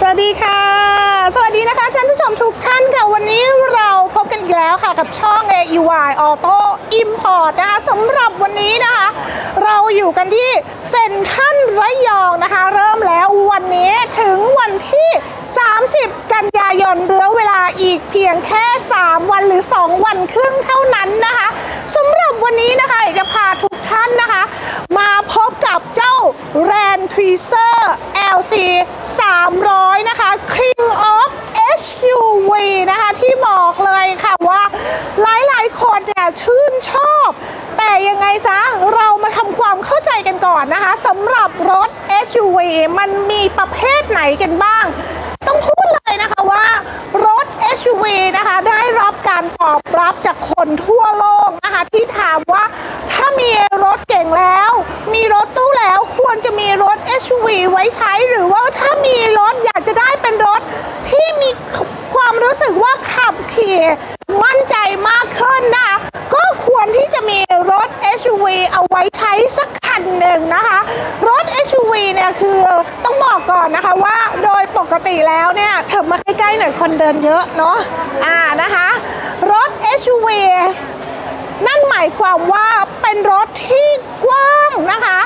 สวัสดีค่ะ สวัสดีนะคะท่านผู้ชมทุกท่านค่ะ วันนี้เราพบกันอีกแล้วค่ะกับช่อง AEY Auto Import นะคะสำหรับวันนี้นะคะ เราอยู่กันที่เซ็นทรัลระยองนะคะ เริ่มแล้ววันนี้ถึงวันที่ 30 กันยายนเหลือเวลาอีกเพียงแค่ 3 วันหรือ 2 วันครึ่งเท่านั้นนะคะสำหรับวันนี้นะคะจะพาทุกท่านนะคะ มาพบกับเจ้า Land Cruiser LC 300 นะคะ King of SUV นะคะที่บอกเลยค่ะว่าหลายๆ คนเนี่ยชื่นชอบ แต่ยังไงซะเรามาทำความเข้าใจกันก่อนนะคะสำหรับรถ SUV มันมีประเภทไหนกันบ้าง ต้องพูดเลยนะคะว่ารถ SUV นะคะได้รับการตอบรับจากคนทั่วโลกนะคะที่ถามว่าถ้ามีรถเก่งแล้ว มีรถตู้แล้วควรจะมีรถ SUV ไว้ใช้หรือว่าถ้ามีรถอยากจะได้เป็นรถที่มีความรู้สึกว่าขับขี่มั่นใจมากขึ้นนะคะก็ควรที่จะมีรถ SUV เอาไว้ใช้สักคันหนึ่งนะคะ รถ SUV เนี่ย คือต้องบอกก่อนนะคะว่าโดยปกติแล้วเนี่ยเถิบมาใกล้ๆหน่อยคนเดินเยอะเนาะอ่านะคะ รถ SUV นั่นหมายความว่าเป็นรถที่กว้างนะคะ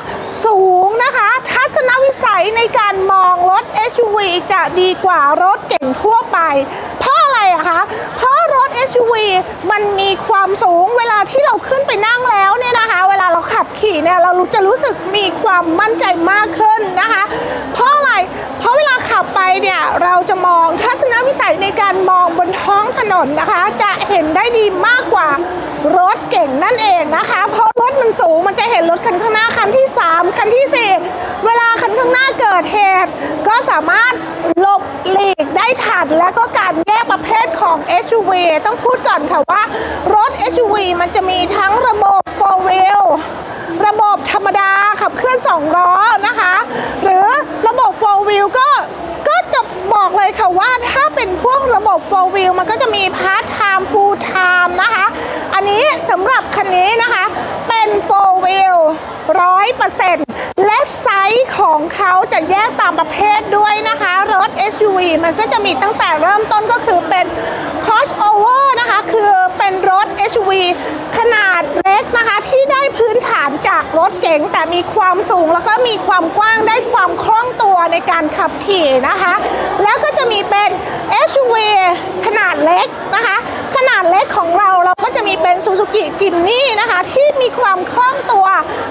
สูงนะคะ ทัศนวิสัยในการมองรถ SUV จะดีกว่ารถเก่งทั่วไป เพราะอะไรอะคะเพราะรถ SUV มันมีความสูงเวลาที่เราขึ้นไปนั่งแล้วเนี่ยนะคะ เวลาเราขับขี่เนี่ยเราจะรู้สึกมีความมั่นใจมากขึ้นนะคะ เพราะอะไรเพราะเวลาขับไปเนี่ยเราจะมองทัศนวิสัยในการมอง นนนะคะ จะเห็นได้ดีมากกว่ารถเก่งนั่นเองนะคะ เพราะรถมันสูงมันจะเห็นรถคันข้างหน้าคันที่ 3 คันที่ 4 เวลาคันข้างหน้าเกิดเหตุ ก็สามารถหลบหลีกได้ทันและก็การแยกประเภทของ SUV ต้องพูดก่อนค่ะว่ารถ SUV มันจะมีทั้งระบบ4 wheel ระบบธรรมดาขับเคลื่อน 2 ล้อนะคะ หรือระบบ 4 wheel ก็ก็จะบอกเลยค่ะว่าถ้าเป็นพวกระบบ 4 wheel มันก็จะมีพาร์ทไทม์ฟูลไทม์นะคะ อันนี้สำหรับคันนี้นะคะเป็น 4 wheel ร้อยเปอร์เซ็นต์และไซส์ของเขาจะแยกตามประเภทด้วยนะคะ SUV มันก็จะมีตั้งแต่เริ่มต้นก็คือเป็น crossover นะคะ คือเป็นรถ SUV ขนาดเล็กนะคะ ที่ได้พื้นฐานจากรถเก๋งแต่มีความสูงแล้วก็มีความกว้างได้ความคล่องตัวในการขับขี่นะคะ แล้วก็จะมีเป็น SUV ขนาดเล็กนะคะ ขนาดเล็กของเราเราก็จะมีเป็น Suzuki Jimny นะคะ ที่มีความคล่องตัว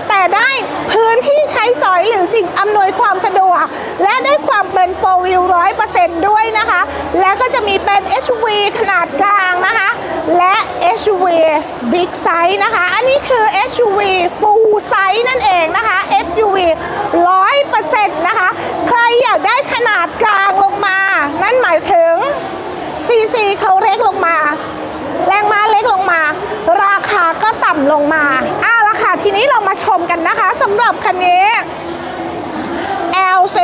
แต่ได้พื้นที่ใช้สอยหรือสิ่งอำนวยความสะดวกและได้ความเป็น4 wheel 100%ด้วยนะคะ และก็จะมีเป็น SUV ขนาดกลางนะคะ และ SUV Big Size นะคะ อันนี้คือ SUV Full Size นั่นเองนะคะ SUV 100%นะคะ ใครอยากได้ขนาดกลางลงมา นั่นหมายถึง CC เขาเล็กลงมา แรงม้าเล็กลงมา ราคาก็ต่ำลงมาอ่าราคาทีนี้เรามาชมกันนะคะสำหรับคันนี้ LC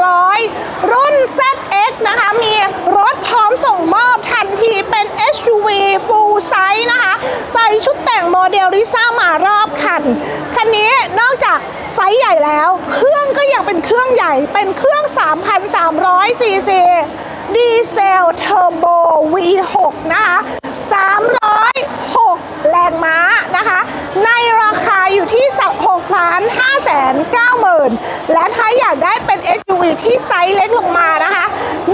300 รุ่น ZX นะคะ มีรถพร้อมส่งมอบทันทีเป็น SUV full size นะคะ ใส่ชุดแต่งโมเดลลิซ่ามารอบคัน คันนี้นอกจากไซส์ใหญ่แล้ว เครื่องก็ยังเป็นเครื่องใหญ่ เป็นเครื่อง 3,300ซีซีดีเซลเทอร์โบ V6 นะคะ 306 แรงม้านะคะ ในราคาอยู่ที่6ล้าน5แสน9หมื่นและถ้าอยากได้เป็น SUV ที่ไซส์เล็กลงมานะคะ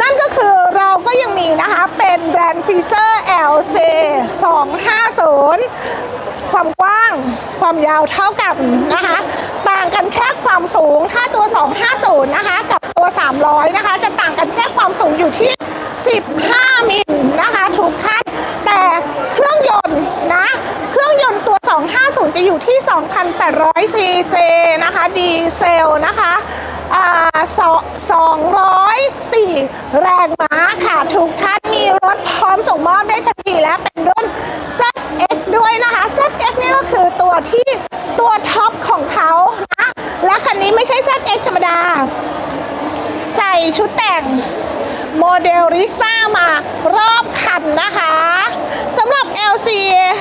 นั่นก็คือเราก็ยังมีนะคะเป็นแบรนด์ Cruiser LC 250 ความกว้างความยาวเท่ากันนะคะ ต่างกันแค่ความสูงถ้าตัว 250 นะคะ กับตัว 300 นะคะ จะต่างกันแค่ความสูงอยู่ที่ 15มิลนะคะทุกท่าน แต่เครื่องยนต์นะ เครื่องยนต์ตัว 250 จะอยู่ที่ 2,800ซีซีนะคะ ดีเซลนะคะ204 แรงม้าค่ะ ทุกท่านมีรถพร้อมส่งมอบได้ทันทีและเป็นรุ่น ZX ด้วยนะคะ ZX นี่ก็คือตัวที่ตัวท็อปของเขานะ และคันนี้ไม่ใช่ ZX ธรรมดา ใส่ชุดแต่งโมเดลริซ่ามารอบคันนะคะ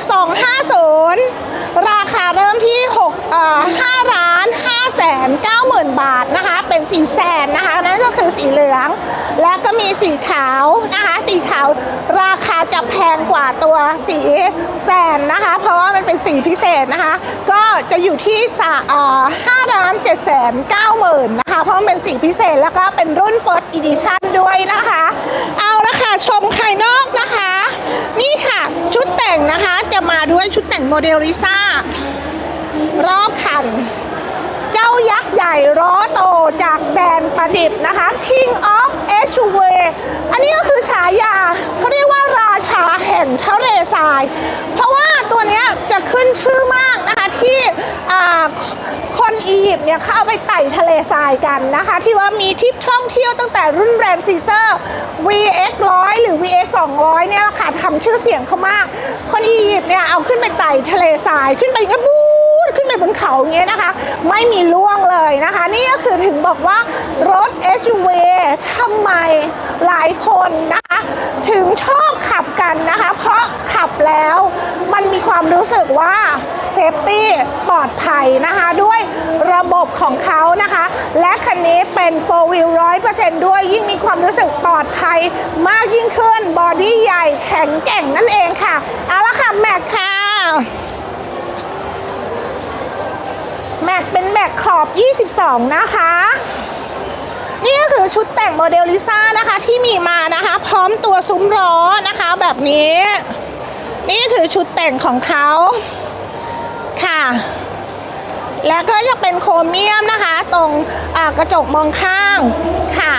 250 ราคาเริ่มที่6เอ่อ5ล้าน5แสน9หมื่นบาทนะคะ เป็นสีแสนนะคะ นั่นก็คือสีเหลือง และก็มีสีขาวนะคะ สีขาวราคาจะแพงกว่าตัวสีแซนนะคะ เพราะว่ามันเป็นสีพิเศษนะคะ ก็จะอยู่ที่ห้าล้านเจ็ดแสนเก้าหมื่นนะคะ เพราะมันเป็นสีพิเศษแล้วก็เป็นรุ่น First Edition ด้วยนะคะ เอาละค่ะชมภายนอกนะคะ ชุดแต่งนะคะจะมาด้วยชุดแต่งโมเดลลิซ่ารอบคัน เจ้ายักษ์ใหญ่ร้อโตจากแดนประดิษฐ์นะคะ King of SUV อันนี้ก็คือฉายาเขาเรียกว่าราชาแห่งทะเลทราย เพราะว่าตัวนี้จะขึ้นชื่อมากนะคะ ที่คนอียิปต์เนี่ยเข้าไปไต่ทะเลทรายกันนะคะ ที่ว่ามีทริปท่องเที่ยวตั้งแต่รุ่นแบรนด์ซีเซอร์ VX 100 หรือ VX 200 เนี่ยค่ะทำชื่อเสียงเขามาก คนอียิปต์เนี่ยเอาขึ้นไปไต่ทะเลทรายขึ้นไปก็บูดขึ้นไปบนเขาอย่างเงี้ยนะคะ ไม่มีล่วงเลยนะคะ นี่ก็คือถึงบอกว่ารถ SUV ทำไมหลายคนนะคะ ถึงชอบขับ กันนะคะ เพราะขับแล้วมันมีความรู้สึกว่าเซฟตี้ปลอดภัยนะคะ ด้วยระบบของเขานะคะ และคันนี้เป็น4 wheel 100%ด้วยยิ่งมีความรู้สึกปลอดภัยมากยิ่งขึ้นบอดี้ใหญ่แข็งแกร่งนั่นเองค่ะ เอาละค่ะ แม็กค่ะแม็กเป็นแม็กขอบ 22 นะคะ นี่ก็คือชุดแต่งโมเดลลิซ่านะคะที่มีมานะคะ พร้อมตัวซุ้มล้อนะคะแบบนี้ นี่คือชุดแต่งของเขาค่ะ และก็จะเป็นโครเมียมนะคะ ตรงกระจกมองข้างค่ะ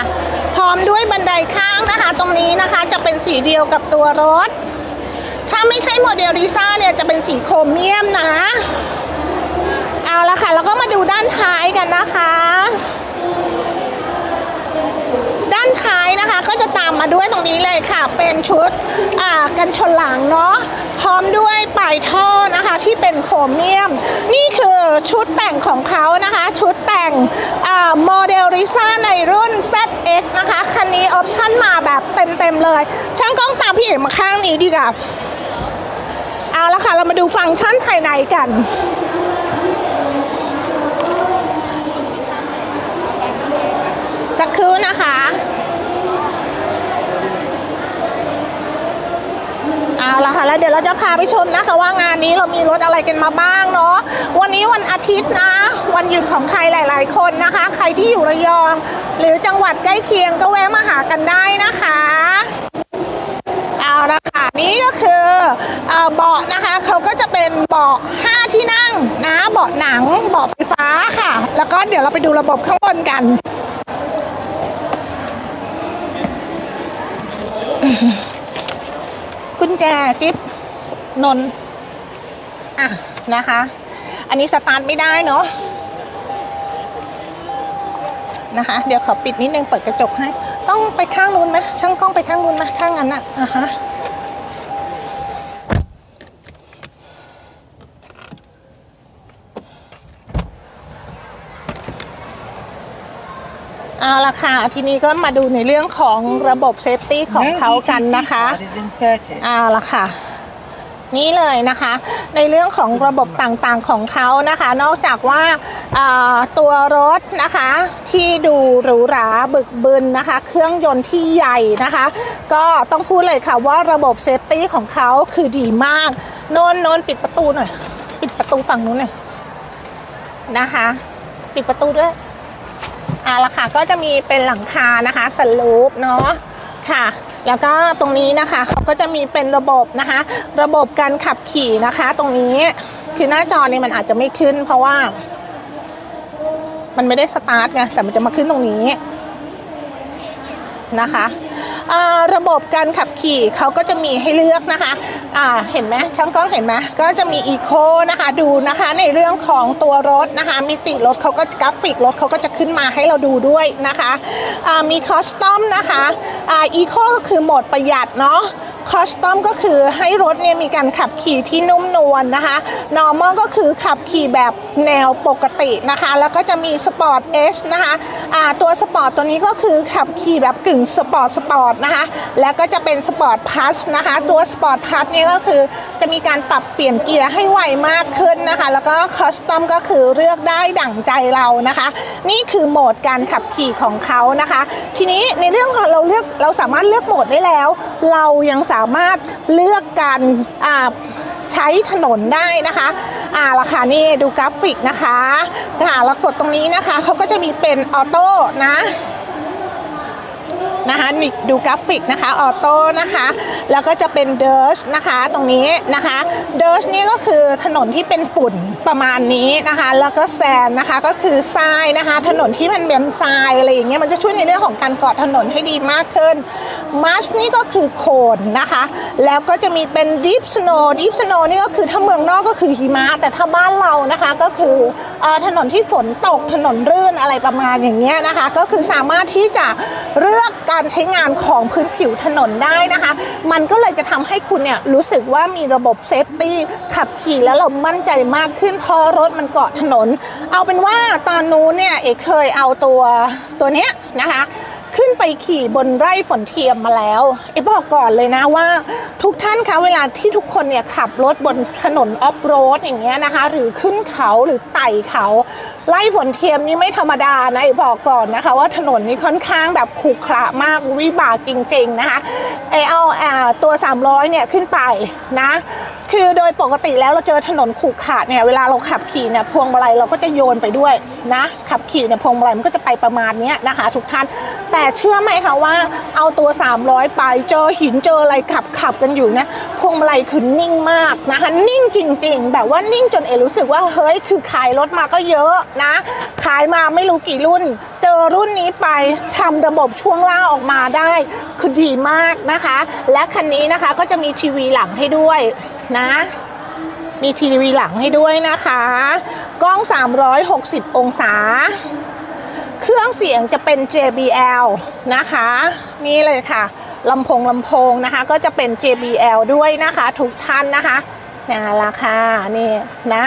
พร้อมด้วยบันไดข้างนะคะ ตรงนี้นะคะจะเป็นสีเดียวกับตัวรถ ถ้าไม่ใช่โมเดลลิซ่าเนี่ยจะเป็นสีโครเมียมนะ เอาละค่ะ แล้วก็มาดูด้านท้ายกันนะคะานท้ายนะคะก็จะตามมาด้วยตรงนี้เลยค่ะ เป็นชุดกันชนหลังเนาะพร้อมด้วยปลายท่อนะคะที่เป็นโครเมียม นี่คือชุดแต่งของเขานะคะ ชุดแต่งโมเดลริซ่าในรุ่น ZX นะคะคันนี้ออปชั่นมาแบบเต็มๆเลย ช่างกล้องตามพี่เอกมาข้างนี้ดีกว่าเอาละค่ะ เรามาดูฟังก์ชันภายในกันสักครู่นะคะ เอาละค่ะแล้วเดี๋ยวเราจะพาไปชมนะคะว่างานนี้เรามีรถอะไรกันมาบ้างเนาะวันนี้วันอาทิตย์นะ วันหยุดของใครหลาย ๆ คนนะคะ ใครที่อยู่ระยอง หรือจังหวัดใกล้เคียงก็แวะมาหากันได้นะคะเอาละค่ะนี่ก็คือเอ่อเบาะนะคะเขาก็จะเป็นเบาะ5ที่นั่งนะเบาะหนังเบาะไฟฟ้าค่ะ แล้วก็เดี๋ยวเราไปดูระบบข้างบนกัน แจจิ๊บนนอะนะคะ อันนี้สตาร์ทไม่ได้เนาะนะคะ เดี๋ยวขอปิดนิดนึงเปิดกระจกให้ ต้องไปข้างนู้นไหมช่างกล้องไปข้างนู้นไหมถ้างั้นอะอะฮะ เอาละค่ะ ทีนี้ก็มาดูในเรื่องของระบบเซฟตี้ของเขากันนะคะ card is inserted. เอาละค่ะ นี่เลยนะคะ ในเรื่องของระบบต่างๆของเขานะคะ นอกจากว่าอ่าตัวรถนะคะที่ดูหรูหราบึกบึนนะคะ เครื่องยนต์ที่ใหญ่นะคะ ก็ต้องพูดเลยค่ะว่าระบบเซฟตี้ของเขาคือดีมากโนนโนนปิดประตูหน่อย ปิดประตูฝั่งนู้นหน่อยนะคะ ปิดประตูด้วย อ่าละค่ะก็จะมีเป็นหลังคานะคะสลูปเนาะค่ะ แล้วก็ตรงนี้นะคะเขาก็จะมีเป็นระบบนะคะ ระบบการขับขี่นะคะ ตรงนี้คือหน้าจอเนี่ยมันอาจจะไม่ขึ้น เพราะว่า มันไม่ได้สตาร์ทไงแต่มันจะมาขึ้นตรงนี้นะคะ ระบบการขับขี่เขาก็จะมีให้เลือกนะคะเห็นไหมช่างกล้องเห็นไหมก็จะมีอีโคนะคะดูนะคะในเรื่องของตัวรถนะคะมิติรถเขาก็กราฟิกรถเขาก็จะขึ้นมาให้เราดูด้วยนะคะมีคอสตอมนะคะอีโคก็คือโหมดประหยัดเนาะคอสตอมก็คือให้รถเนี่ยมีการขับขี่ที่นุ่มนวลนะคะ normal ก็คือขับขี่แบบแนวปกตินะคะ แล้วก็จะมีสปอร์ตเอสนะคะอ่าตัวสปอร์ตตัวนี้ก็คือขับขี่แบบกึ่งสปอร์ตสปอร์ตนะคะแล้วก็จะเป็นสปอร์ตพัสนะคะตัวสปอร์ตพัสนี่ก็คือจะมีการปรับเปลี่ยนเกียร์ให้ไวมากขึ้นนะคะ แล้วก็คอสตอมก็คือเลือกได้ดั่งใจเรานะคะ นี่คือโหมดการขับขี่ของเขานะคะ ทีนี้ในเรื่องเราเลือกเราสามารถเลือกโหมดได้แล้ว เรายังสามารถเลือกการอ่าใช้ถนนได้นะคะอ่าราคานี่ดูกราฟิกนะคะอ่าแล้วกดตรงนี้นะคะเขาก็จะมีเป็นออโต้นะ นะคะนี่ดูกราฟิกนะคะออโต้นะคะแล้วก็จะเป็นเดิร์ชนะคะตรงนี้นะคะเดิร์ชนี่ก็คือถนนที่เป็นฝุ่นประมาณนี้นะคะแล้วก็แซนนะคะก็คือทรายนะคะถนนที่มันเป็นทรายอะไรอย่างเงี้ยมันจะช่วยในเรื่องของการเกาะถนนให้ดีมากขึ้นมาร์ชนี่ก็คือโคนนะคะแล้วก็จะมีเป็นดิฟสโนดิฟสโนนี่ก็คือถ้าเมืองนอกก็คือหิมะแต่ถ้าบ้านเรานะคะก็คือเอ่อถนนที่ฝนตกถนนรื่นอะไรประมาณอย่างเงี้ยนะคะก็คือสามารถที่จะเลือกการใช้งานของพื้นผิวถนนได้นะคะ มันก็เลยจะทำให้คุณเนี่ยรู้สึกว่ามีระบบเซฟตี้ขับขี่แล้วเรามั่นใจมากขึ้นเพราะรถมันเกาะถนน เอาเป็นว่าตอนนู้นเนี่ยเอกเคยเอาตัวตัวเนี้ยนะคะ ขึ้นไปขี่บนไร่ฝนเทียมมาแล้วไอ้บอกก่อนเลยนะว่า ทุกท่านคะเวลาที่ทุกคนเนี่ยขับรถบนถนนออฟโรดอย่างเงี้ยนะคะ หรือขึ้นเขาหรือไต่เขาไล่ฝนเทียมนี่ไม่ธรรมดานะไอ้บอกก่อนนะคะ ว่าถนนนี่ค่อนข้างแบบขรุขระมากวิบากจริงๆนะคะไอเอาอ่าตัว 300เนี่ยขึ้นไปนะ คือโดยปกติแล้วเราเจอถนนขรุขระเนี่ยเวลาเราขับขี่เนี่ยพวงมาลัยเราก็จะโยนไปด้วยนะขับขี่เนี่ยพวงมาลัยมันก็จะไปประมาณนี้นะคะ ทุกท่าน แต่เชื่อไหมคะว่าเอาตัว 300 ไปเจอหินเจออะไรขับขับกันอยู่นะพวงมาลัยคือนิ่งมากนะคะนิ่งจริง ๆ แบบว่านิ่งจนเอรู้สึกว่าเฮ้ยคือขายรถมาก็เยอะนะ ขายมาไม่รู้กี่รุ่น เจอรุ่นนี้ไปทำระบบช่วงล่างออกมาได้คือดีมากนะคะ และคันนี้นะคะก็จะมีทีวีหลังให้ด้วย นะ มีทีวีหลังให้ด้วยนะคะ กล้อง 360 องศา เครื่องเสียงจะเป็น JBL นะคะ นี่เลยค่ะลำโพงลำโพงนะคะ ก็จะเป็น JBL ด้วยนะคะ ทุกท่านนะคะ นี่ราคานี่นะ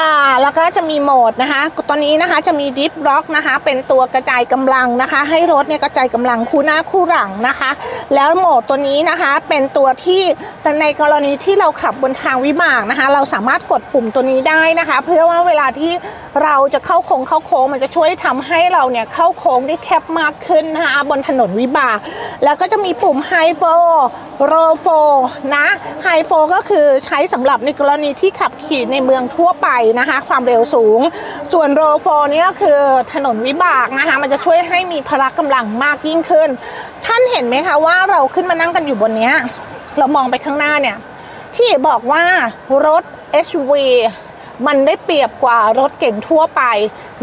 อ่าแล้วก็จะมีโหมดนะคะตัวนี้นะคะจะมีดิฟร็อกนะคะ เป็นตัวกระจายกำลังนะคะ ให้รถเนี่ยกระจายกำลังคู่หน้าคู่หลังนะคะ แล้วโหมดตัวนี้นะคะเป็นตัวที่แต่ในกรณีที่เราขับบนทางวิบากนะคะ เราสามารถกดปุ่มตัวนี้ได้นะคะ เพื่อว่าเวลาที่เราจะเข้าโค้งเข้าโค้งมันจะช่วยทำให้เราเนี่ยเข้าโค้งได้แคบมากขึ้นนะคะบนถนนวิบาก แล้วก็จะมีปุ่มไฮโฟโรโฟนะไฮโฟก็คือใช้สำหรับหรับในกรณีที่ขับขี่ในเมืองทั่วไปนะคะ ความเร็วสูง ส่วนโรโฟนี่ก็คือถนนวิบากนะคะ มันจะช่วยให้มีพละกำลังมากยิ่งขึ้น ท่านเห็นไหมคะว่าเราขึ้นมานั่งกันอยู่บนนี้เรามองไปข้างหน้าเนี่ยที่บอกว่ารถ SUV มันได้เปรียบกว่ารถเก่งทั่วไป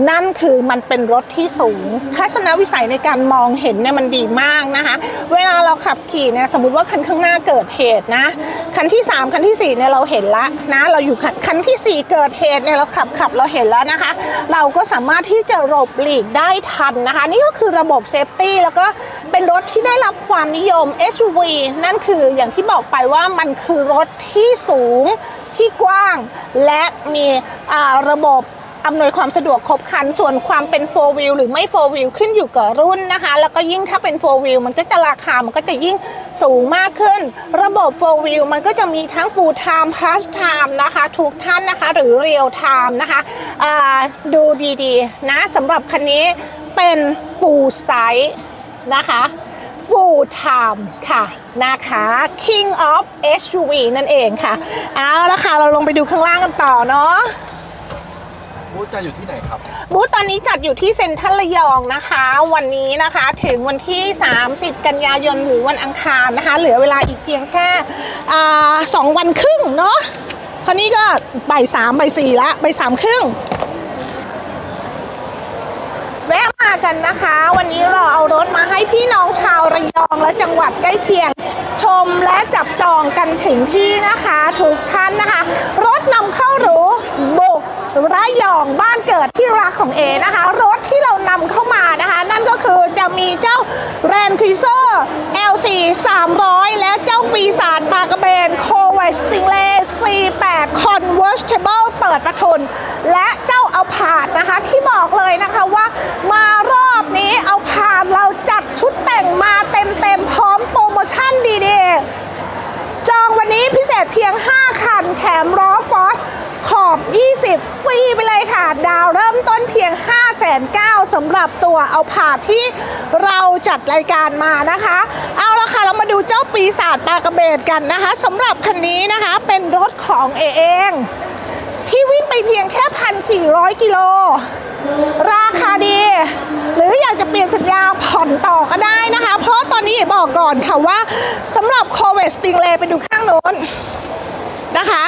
นั่นคือมันเป็นรถที่สูงทัศนวิสัยในการมองเห็นเนี่ยมันดีมากนะคะ เวลาเราขับขี่เนี่ยสมมติว่าคันข้างหน้าเกิดเหตุนะ คันที่ 3 คันที่4เนี่ยเราเห็นละนะเราอยู่คันทีสี่4 เกิดเหตุเนี่ยเราขับขับเราเห็นแล้วนะคะ เราก็สามารถที่จะหลบหลีกได้ทันนะคะ นี่ก็คือระบบเซฟตี้แล้วก็เป็นรถที่ได้รับความนิยม SUV นั่นคืออย่างที่บอกไปว่ามันคือรถที่สูง ที่กว้าง และมีอ่าระบบอำนวยความสะดวกครบครัน ส่วนความเป็น 4 wheel หรือไม่ 4 wheel ขึ้นอยู่กับรุ่นนะคะ แล้วก็ยิ่งถ้าเป็น 4 wheel มันก็จะราคา มันก็จะยิ่งสูงมากขึ้น ระบบ 4 wheel มันก็จะมีทั้ง full time part time นะคะ ทุกท่านนะคะ หรือ real time นะคะดูดีๆ นะสำหรับคันนี้เป็น full size นะคะ full time ค่ะนะคะ king of SUV นั่นเองค่ะ เอาละค่ะ เราลงไปดูข้างล่างกันต่อเนาะบูธจะอยู่ที่ไหนครับ บูธตอนนี้จัดอยู่ที่เซ็นทรัลระยองนะคะ วันนี้นะคะถึงวันที่ 30 กันยายนหรือวันอังคารนะคะ เหลือเวลาอีกเพียงแค่อ่าสองวันครึ่งเนาะเพราะนี่ก็บ่ายสามบ่ายสี่ละบ่ายสามครึ่ง แวะมา กันนะคะ วันนี้เราเอารถมาให้พี่น้องชาวระยองและจังหวัดใกล้เคียง ชมและจับจองกันถึงที่นะคะทุกท่านนะคะ รถนำเข้าหรูบุกระยองบ้านเกิดที่รักของเอนะคะ รถที่เรานำเข้ามานะคะ นั่นก็คือจะมีเจ้า r a n d Cruiser LC 300 และเจ้าปีศาจปากระเบน c o v a s t i n g l a y C8 Convertible เปิดประทุน และเจ้า ผาดนะคะ ที่บอกเลยนะคะว่ามารอบนี้เอาผาดเราจัดชุดแต่งมาเต็มๆพร้อมโปรโมชั่นดีๆ จองวันนี้พิเศษเพียง 5 คันแถมร้อฟอสขอบ 20 ฟรีไปเลยค่ะ ดาวเริ่มต้นเพียง 590,000สำหรับตัวเอาผาดที่เราจัดรายการมานะคะ เอาละค่ะ เรามาดูเจ้าปีศาจปลากระเบดกันนะคะสำหรับคันนี้นะคะเป็นรถของเอเอง เพียงแค่ 1,400 กิโล ราคาดี หรืออยากจะเปลี่ยนสัญญาผ่อนต่อก็ได้นะคะ เพราะตอนนี้บอกก่อนค่ะว่าสำหรับ c o v e t Stingray ไปดูข้างโน้นนะคะ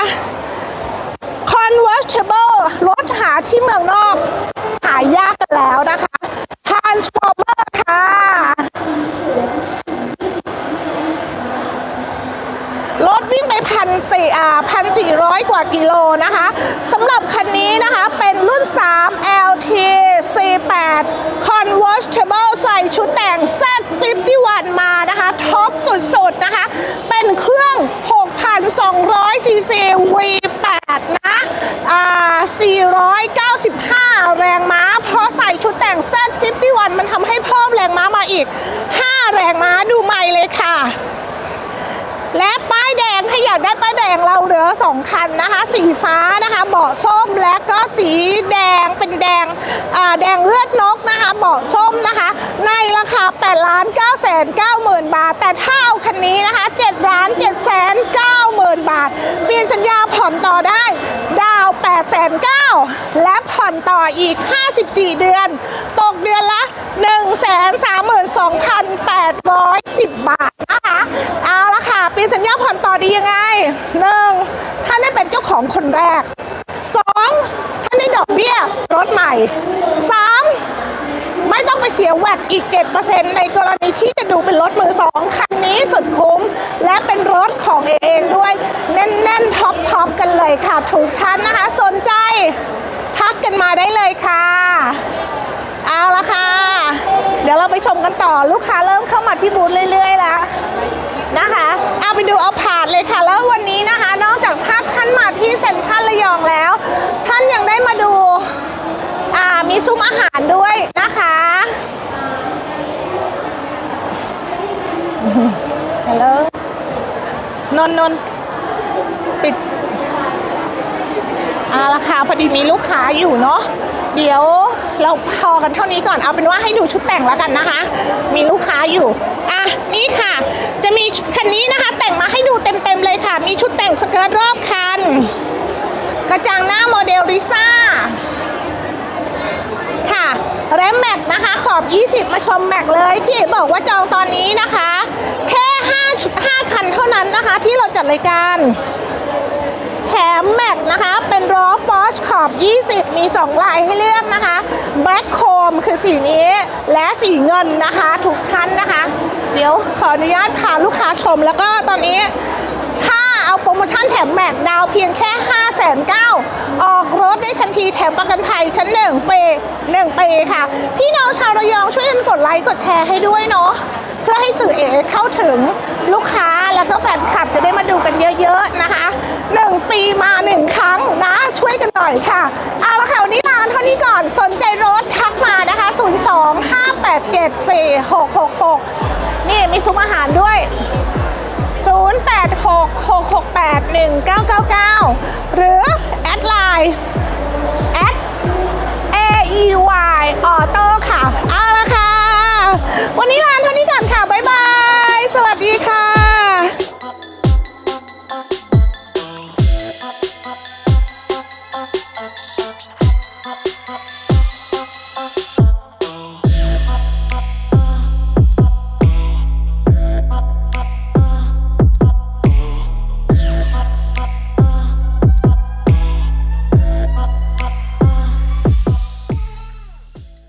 Convertible รถหาที่เมืองนอก หายากกันแล้วนะคะ Transformer ค่ะ รถวิ่งไป พันสี่อ่าพันสี่ร้อยกว่ากิโลนะคะสำหรับคันนี้นะคะเป็นรุ่น 3 LT C8 Convertible ใส่ชุดแต่ง Z51 มานะคะท็อปสุดๆนะคะ เป็นเครื่อง 6,200 cc V8 นะอ่า495 แรงม้า เพราะใส่ชุดแต่ง Z51 มันทำให้เพิ่มแรงม้ามาอีก 5 แรงม้าดูใหม่เลยค่ะ และป้ายแดงถ้าอยากได้ป้ายแดงเราเหลือ 2 คันนะคะ สีฟ้านะคะเบาะส้มและก็สีแดงเป็นแดงแดงเลือดนกนะคะเบาะส้มนะคะ ในราคา8ล้าน9แสน9หมื่นบาท แต่ถ้าเอาคันนี้นะคะ7ล้าน7แสน9หมื่นบาท เปลี่ยนสัญญาผ่อนต่อได้ ดาว8แสน9และผ่อนต่ออีก 54 เดือน ตกเดือนละ 1 3 2 8 1 0 บาทนะคะเอาละ ค่ะปีสัญญาผ่อนต่อดียังไงหนึ่งท่านได้เป็นเจ้าของคนแรกสองท่านได้ดอกเบี้ยรถใหม่สามไม่ต้องไปเสียแวดอีก 7%ในกรณีที่จะดูเป็นรถมือสองคันนี้สุดคุ้ม และเป็นรถของเอเองด้วย แน่นๆท็อปทอปๆกันเลยค่ะ ถูกท่านนะคะ สนใจ ทักกันมาได้เลยค่ะ เอาละค่ะ เดี๋ยวเราไปชมกันต่อลูกค้าเริ่มเข้ามาที่บูธเรื่อย ๆ แล้ว นะคะเอาไปดูเอาผ่านเลยค่ะ แล้ววันนี้นะคะ นอกจากถ้าท่านมาที่เซ็นทรัลระยองแล้ว ท่านยังได้มาดูอ่ามีซุ้มอาหารด้วยนะคะฮัลโหลนนนปิด เอาละค่ะพอดีมีลูกค้าอยู่เนาะเดี๋ยวเราพอกันเท่านี้ก่อนเอาเป็นว่าให้ดูชุดแต่งแล้วกันนะคะ มีลูกค้าอยู่อะนี่ค่ะ จะมีคันนี้นะคะแต่งมาให้ดูเต็มๆเลยค่ะ มีชุดแต่งสเกิร์ตรอบคัน กระจังหน้าโมเดลริซ่าค่ะแรมแม็กนะคะขอบ 20 มาชมแม็กเลยที่บอกว่าจองตอนนี้นะคะ แค่5 5คันเท่านั้นนะคะที่เราจัดรายการ แถมแม็กนะคะ เป็นรอฟอสขอบ 20 มี 2 ลายให้เลือกนะคะแบล็คโคมคือสีนี้ และสีเงินนะคะ ทุกท่านนะคะ เดี๋ยวขออนุญาตพาลูกค้าชม แล้วก็ตอนนี้ถ้าเอาโปรโมชั่นแถมแม็กดาวเพียงแค่ 5 9 0 0 0ออกรถได้ทันทีแถมประกันภัยชั้นหนึ่งเปหนึ่งปีค่ะ พี่น้องชาวระยองช่วยกันกดไลค์กดแชร์ให้ด้วยเนาะ พื่อให้สื่อเอเข้าถึงลูกค้าแล้วก็แฟนคลับจะได้มาดูกันเยอะๆนะคะหนึ่งปีมาหนึ่งครั้งนะช่วยกันหน่อยค่ะ เอาละค่ะวันนี้ลาเท่านี้ก่อนสนใจรถทักมานะคะ 02 587 4666 นี่มีซุ้มอาหารด้วย 0866681999